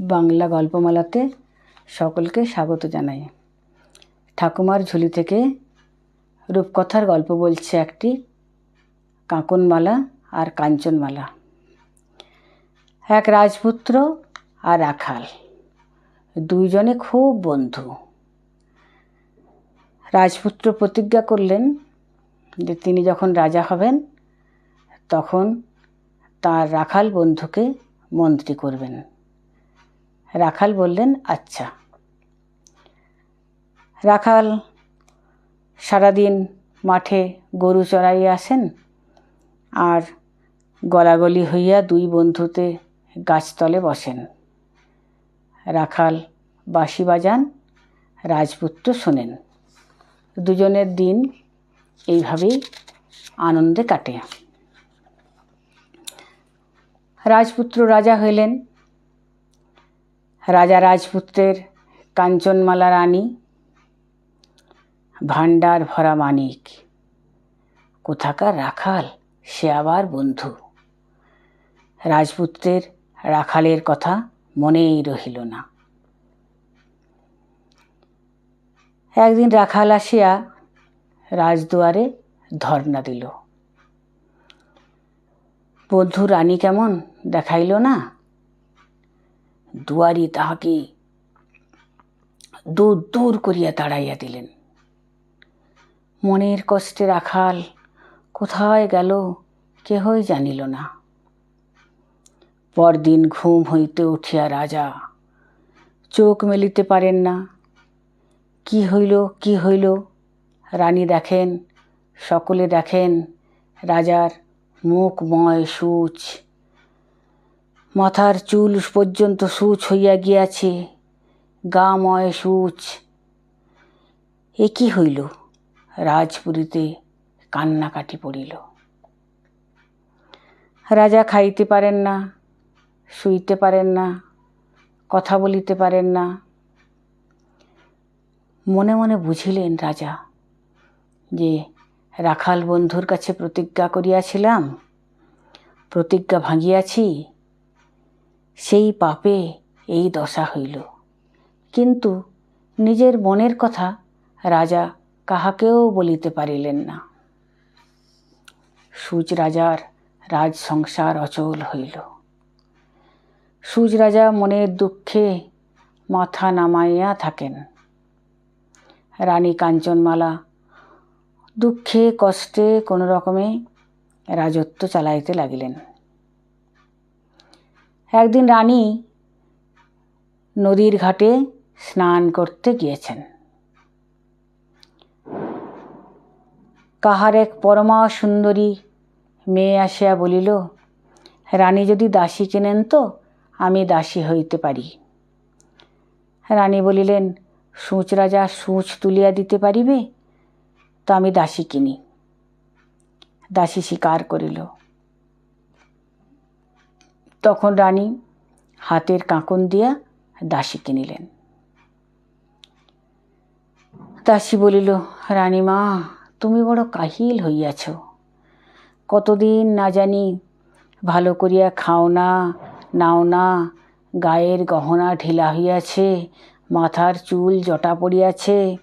বাংলা গল্পমালাতে সকলকে স্বাগত জানাই। ঠাকুমার ঝুলি থেকে রূপকথার গল্প বলছে একটি কাঁকনমালা আর কাঞ্চনমালা। এক রাজপুত্র আর রাখাল দুইজনে খুব বন্ধু। রাজপুত্র প্রতিজ্ঞা করলেন যে তিনি যখন রাজা হবেন, তখন তার রাখাল বন্ধুকে মন্ত্রী করবেন। রাখাল বললেন আচ্ছা। রাখাল, সারাদিন মাঠে গরু চড়াইয়া আসেন আর গলাগলি হইয়া দুই বন্ধুতে গাছতলে বসেন। রাখাল বাঁশি বাজান, রাজপুত্র শোনেন। দুজনের দিন এইভাবেই আনন্দে কাটে। রাজপুত্র রাজা হইলেন রাজা রাজপুত্রের কাঞ্চনমালা রানী, ভাণ্ডার ভরা মানিক। কোথাকার রাখাল, সে আবার বন্ধু। রাজপুত্রের রাখালের কথা মনেই রহিল না। একদিন রাখাল আসিয়া রাজদুয়ারে ধর্ণা দিল। বন্ধু রানী কেমন দেখাইল না? দুয়ারি তাহাকে দূর দূর করিয়া তাড়াইয়া দিলেন। মনের কষ্টে রাখাল কোথায় গেল কেহই জানিল না। পরদিন ঘুম হইতে উঠিয়া রাজা চোখ মেলিতে পারেন না। কি হইল কি হইল? রানী দেখেন, সকলে দেখেন, রাজার মুখময় সূচ। মাথার চুল পর্যন্ত সূচ হইয়া গিয়াছে, গাময় সূচ। এ কি হইল? রাজপুরীতে কান্নাকাটি পড়িল। রাজা খাইতে পারেন না, শুইতে পারেন না, কথা বলিতে পারেন না। মনে মনে বুঝিলেন রাজা, যে রাখাল বন্ধুর কাছে প্রতিজ্ঞা করিয়াছিলাম, প্রতিজ্ঞা ভাঙিয়াছি সেই পাপে এই দশা হইল। কিন্তু নিজের মনের কথা রাজা কাহাকেও বলিতে পারিলেন না। সূচ রাজার রাজ সংসার অচল হইল। সূচ রাজা মনের দুঃখে মাথা নামাইয়া থাকেন। রানী কাঞ্চনমালা দুঃখে কষ্টে কোনো রকমে রাজত্ব চালাইতে লাগিলেন। একদিন রানী নদীর ঘাটে স্নান করতে গিয়েছেন। কাহার এক পরমা সুন্দরী মেয়ে আসিয়া বলিল, রানী যদি দাসী কেনেন তো, আমি দাসী হইতে পারি। রানী বলিলেন, সূচ রাজা সূচ তুলিয়া দিতে পারিবে? তো আমি দাসী কিনি। দাসী স্বীকার করিল। তখন রানী হাতের কাঁকন দিয়া দাসী কিনিলেন দাসী বলিল, রানীমা, তুমি বড় কাহিল হইয়াছ। কতদিন না জানি ভালো করিয়া খাও না, নাও না, গায়ের গহনা ঢিলা হইয়াছে, মাথার চুল জটা পড়িয়াছে।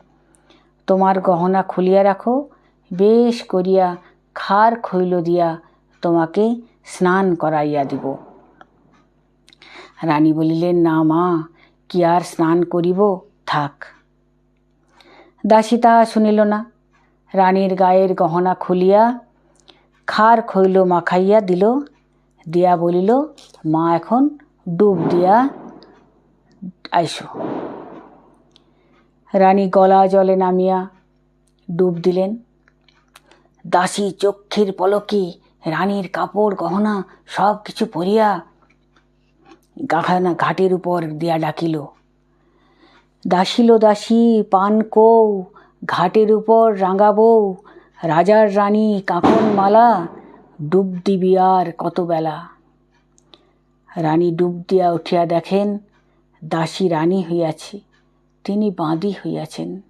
তোমার গহনা খুলিয়া রাখো, বেশ করিয়া খার খৈল দিয়া তোমাকে স্নান করাইয়া দিব। রানী বলিলেন, না মা, কি আর স্নান করিব? থাক। দাসী তাহা শুনিল না। রানীর গায়ের গহনা খুলিয়া খার খৈল মাখাইয়া দিল। দিয়া বলিল, মা, এখন ডুব দিয়া আইসো। রানী গলা জলে নামিয়া ডুব দিলেন। দাসী চক্ষের পলকে রানীর কাপড় গহনা সব কিছু পরিয়া গাহানা ঘাটের উপর দিয়া ডাকিল। দাসিল দাসী, পান কৌ, ঘাটের উপর রাঙাবো, রাজার রানী কাকন মালা, ডুব দিবি আর কত বেলা। রানী ডুব দিয়া উঠিয়া দেখেন, দাসী রানী হইয়াছে, তিনি বাঁধি হইয়াছেন।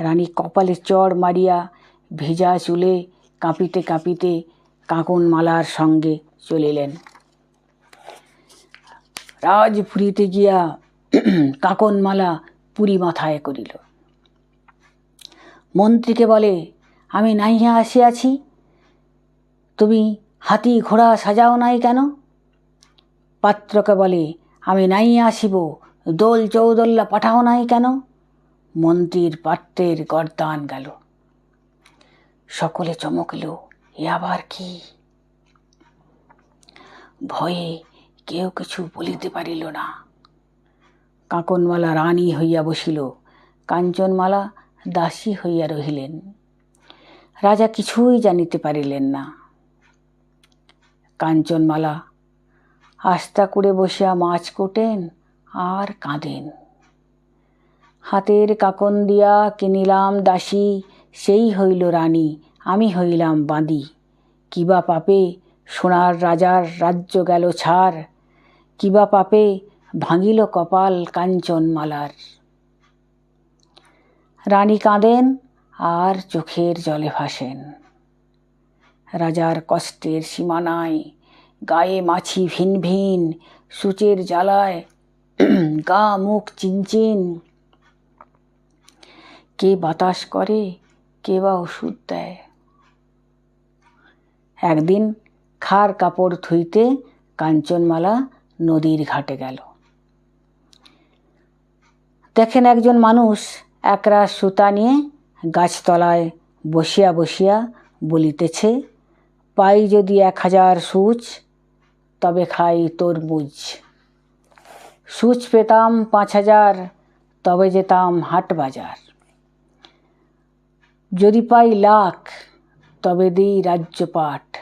রানী কপালে চড় মারিয়া ভেজা চুলে কাঁপিতে কাঁপিতে কাঁকন মালার সঙ্গে চলিলেন। রাজপুরীতে গিয়া কাকনমালা পুরী মাথায় করিল। মন্ত্রীকে বলে, আমি নাইয়া আসিয়াছি। তুমি হাতি ঘোড়া সাজাও নাই কেন? পাত্রকে বলে, আমি নাইয়া আসিব, দোল চৌদল্লা পাঠাও নাই কেন? মন্ত্রীর পাত্রের গরদান গেল। সকলে চমকল, এ আবার কি? ভয়ে কেউ কিছু বলিতে পারিল না। কাঁকনমালা রানী হইয়া বসিল, কাঞ্চনমালা দাসী হইয়া রহিলেন। রাজা কিছুই জানিতে পারিলেন না। কাঞ্চনমালা আস্তা করে বসিয়া মাছ কোটেন আর কাঁদেন। হাতের কাকন দিয়া কিনিলাম দাসী, সেই হইল রানী আমি হইলাম বাঁদি। কিবা পাপে সোনার রাজার রাজ্য গেল ছাড় কিবা পাপে ভাঙিল কপাল কাঞ্চনমালার। রানী কাঁদেন আর চোখের জলে ভাসেন। রাজার কষ্টের সীমানায় গায়ে মাছি ভিন ভিন, সূচের জ্বালায় গা মুখ চিনচিন। কে বাতাস করে, কে বা ওষুধ দেয়। একদিন খার কাপড় থুইতে কাঞ্চনমালা নদীর ঘাটে গেল। দেখেন একজন মানুষ একরা সুতা নিয়ে গাছতলায় বসিয়া বসিয়া বলিতেছে, পাই যদি এক হাজার সূচ, তবে খাই তরমুজ। সূচ পেতাম পাঁচ হাজার, তবে যেতাম হাট বাজার। যদি পাই লাখ, তবে দিই রাজ্যপাট।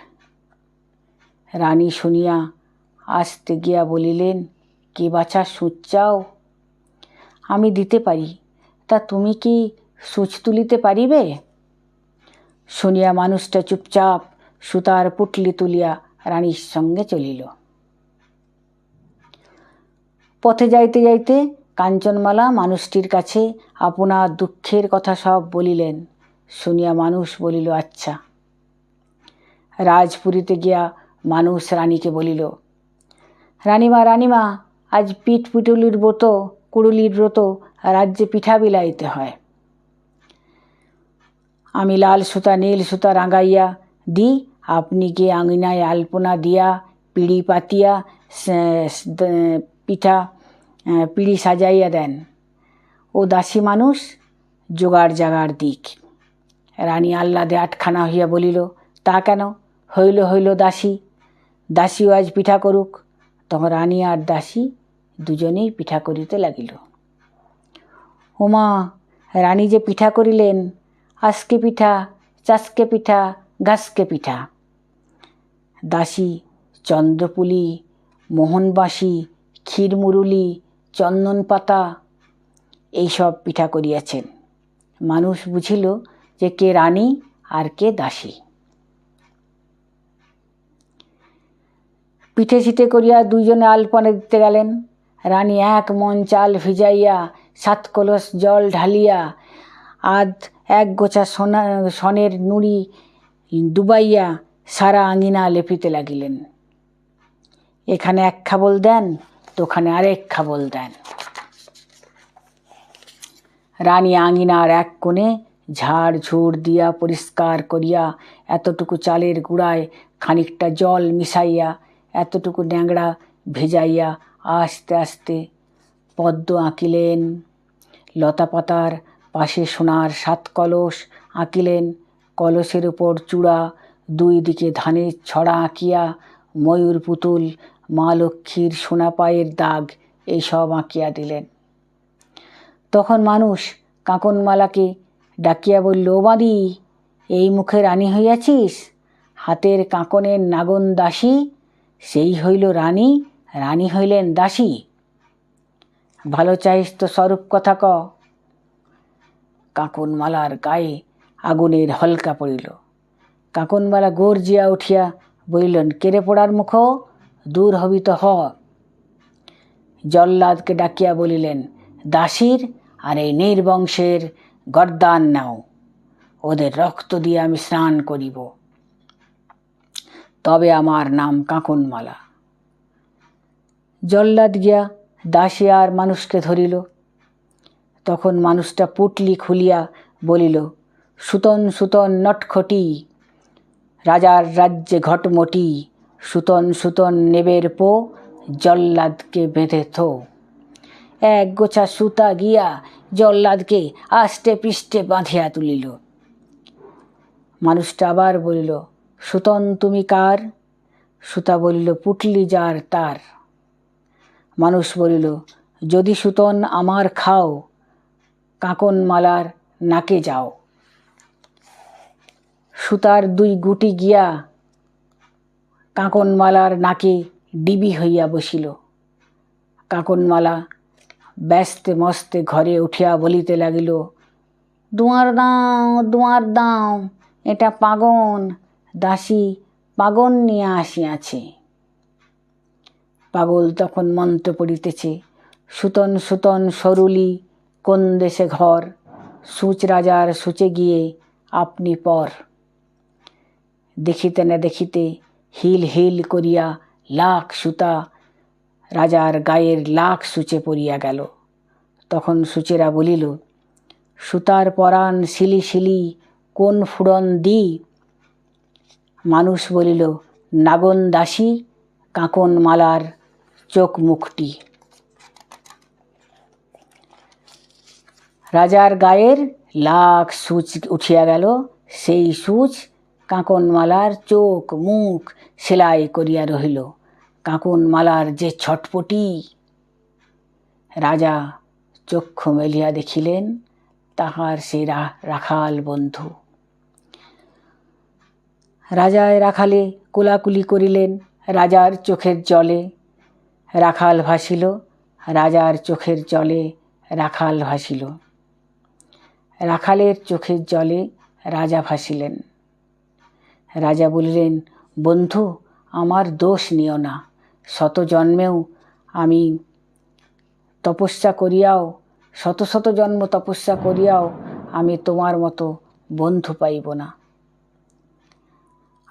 রানী শুনিয়া আসতে গিয়া বলিলেন, কে বাছা সুচ চাও? আমি দিতে পারি। তা তুমি কি সুচ তুলিতে পারিবে? শুনিয়া মানুষটা চুপচাপ সুতার পুটলি তুলিয়া রানীর সঙ্গে চলিল। পথে যাইতে যাইতে কাঞ্চনমালা মানুষটির কাছে আপনার দুঃখের কথা সব বলিলেন। শুনিয়া মানুষ বলিল আচ্ছা। রাজপুরীতে গিয়া মানুষ রানীকে বলিল রানীমা রানীমা, আজ পিঠ পিটুলির ব্রত, কুড়ুলির ব্রত রাজ্যে পিঠা বিলাইতে হয়। আমি লাল সুতা, নীল সুতা রাঙাইয়া দিই আপনি গিয়ে আঙিনায় আলপনা দিয়া, পিড়ি পাতিয়া পিঠা পিড়ি সাজাইয়া দেন। ও দাসী মানুষ, জোগাড় জাগার দিক। রানী আহ্লাদে আটখানা হইয়া বলিল, তা কেন? হইল হইল দাসী। দাসীও আজ পিঠা করুক। তখন রানী আর দাসী দুজনেই পিঠা করিতে লাগিল। ওমা রানী যে পিঠা করিলেন, আজকে পিঠা, চাষকে পিঠা ঘাসকে পিঠা। দাসী, চন্দ্রপুলি, মোহনবাসী, ক্ষীরমুরুলি চন্দন পাতা এইসব পিঠা করিয়াছেন। মানুষ বুঝিল যে কে রানী আর কে দাসী। পিঠে ছিটে করিয়া দুইজনে আলপনে দিতে গেলেন। রানী এক মন চাল ভিজাইয়া, সাত কলস জল ঢালিয়া, আধ এক গোছা সোনা, সনের নুড়ি ডুবাইয়া সারা আঙিনা লেপিতে লাগিলেন। এখানে এক খাবল দেন তো ওখানে আরেক খাবল দেন। রানী আঙিনার এক কোণে ঝাড় ঝুড় দিয়া পরিষ্কার করিয়া এতটুকু চালের গুঁড়ায় খানিকটা জল মিশাইয়া এতটুকু ন্যাংড়া ভেজাইয়া আস্তে আস্তে পদ্ম আঁকিলেন। লতা পাতার পাশে সোনার সাত কলস আঁকিলেন। কলসের উপর চূড়া, দুই দিকে ধানের ছড়া আঁকিয়া, ময়ূর পুতুল, মা লক্ষ্মীর সোনা পায়ের দাগ, এইসব আঁকিয়া দিলেন। তখন মানুষ কাঁকনমালাকে ডাকিয়া বলল বাদি, এই মুখে রানী হইয়াছিস? হাতের কাঁকনের নাগন দাসী সেই হইল রানী রানী হইলেন দাসী। ভালো চাইস তো স্বরূপ কথা ক। কাঁকনমালার গায়ে আগুনের হলকা পড়িল। কাঁকনমালা গর্জিয়া উঠিয়া বলিলেন, কেড়ে পড়ার মুখ? দূর হবি তো হ। জল্লাদকে ডাকিয়া বলিলেন, দাসীর আর এই নির্বংশের গর্দান নাও। ওদের রক্ত দিয়ে আমি স্নান করিব। তবে আমার নাম কাঁকনমালা। জল্লাদ গিয়া দাসী আর মানুষকে ধরিল। তখন মানুষটা পুটলি খুলিয়া বলিল, সুতন সুতন নটখটি রাজার রাজ্যে ঘটমটি সুতন সুতন, নেবের পো, জল্লাদকে বেঁধে থো। এক গোছা সুতা গিয়া জল্লাদকে আষ্টে পৃষ্ঠে বাঁধিয়া তুলিল। মানুষটা আবার বলিল সুতন তুমি কার? সুতা বলিল, পুটলি যার তার। মানুষ বলিল, যদি সুতন আমার খাও কাঁকন মালার নাকে যাও। সুতার দুই গুটি গিয়া কাঁকনমালার নাকে ডিবি হইয়া বসিল। কাঁকনমালা ব্যস্তে মস্তে ঘরে উঠিয়া বলিতে লাগিল, দুয়ার দাও দুয়ার দাও, এটা পাগন দাসী পাগন নিয়ে আসিয়াছে। পাগল তখন মন্ত্র পড়িতেছে, সুতন সুতন সরুলি, কোন দেশে ঘর? সূচ রাজার সূচে গিয়ে আপনি পর। দেখিতে না দেখিতে হিল হিল করিয়া লাখ সুতা রাজার গায়ের লাখ সূচে পড়িয়া গেল। তখন সুচেরা বলিল, সুতার পরাণ শিলি শিলি, কোন ফুরন দি? মানুষ বলিল, নাগন দাসী, কাঁকন মালার চোখ মুখটি। রাজার গায়ের লাখ সূচ উঠিয়া গেল, সেই সূচ কাঁকনমালার চোখ মুখ সেলাই করিয়া রহিল। কাঁকনমালার যে ছটপটি। রাজা চক্ষু মেলিয়া দেখিলেন, তাহার সে রাখাল বন্ধু। রাজায় রাখালে কোলাকুলি করিলেন রাজার চোখের জলে। রাখাল ভাসিল, রাজার চোখের জলে রাখাল ভাসিল। রাখালের চোখের জলে রাজা ভাসিলেন। রাজা বলিলেন, বন্ধু, আমার দোষ নিও না। শত জন্মেও আমি তপস্যা করিয়াও, শত শত জন্ম তপস্যা করিয়াও আমি তোমার মতো বন্ধু পাইব না।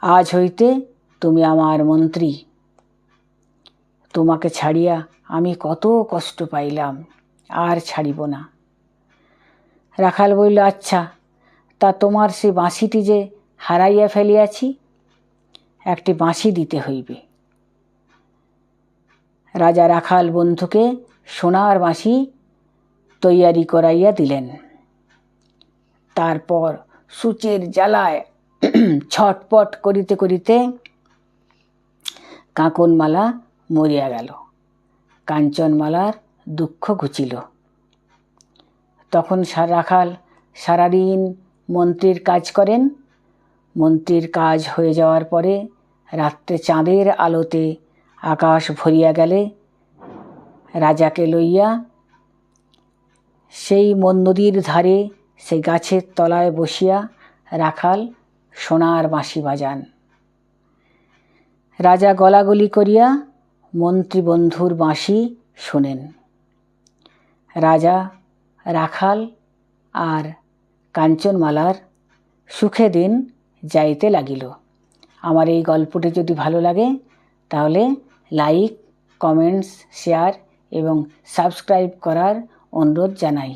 আজ হইতে তুমি আমার মন্ত্রী। তোমাকে ছাড়িয়া আমি কত কষ্ট পাইলাম, আর ছাড়িব না। রাখাল বলিল আচ্ছা তা তোমার সে বাঁশিটি যে হারাইয়া ফেলিয়াছি, একটি বাঁশি দিতে হইবে। রাজা রাখাল বন্ধুকে সোনার বাঁশি তৈয়ারি করাইয়া দিলেন। তারপর সূচের জ্বালায় ছটপট করিতে করিতে কাঁকনমালা মরিয়া গেল। কাঞ্চনমালার দুঃখ ঘুচিল। তখন রাখাল, সারাদিন মন্ত্রীর কাজ করেন। মন্ত্রীর কাজ হয়ে যাওয়ার পরে রাত্রে চাঁদের আলোতে আকাশ ভরিয়া গেলে রাজাকে লইয়া সেই মন নদীর ধারে সেই গাছের তলায় বসিয়া রাখাল সোনার বাঁশি বাজান। রাজা গলাগলি করিয়া মন্ত্রী বন্ধুর বাঁশি শোনেন। রাজা রাখাল আর কাঞ্চনমালার সুখে দিন যাইতে লাগিল। আমার এই গল্পটি যদি ভালো লাগে, তাহলে লাইক, কমেন্টস, শেয়ার এবং সাবস্ক্রাইব করার অনুরোধ জানাই।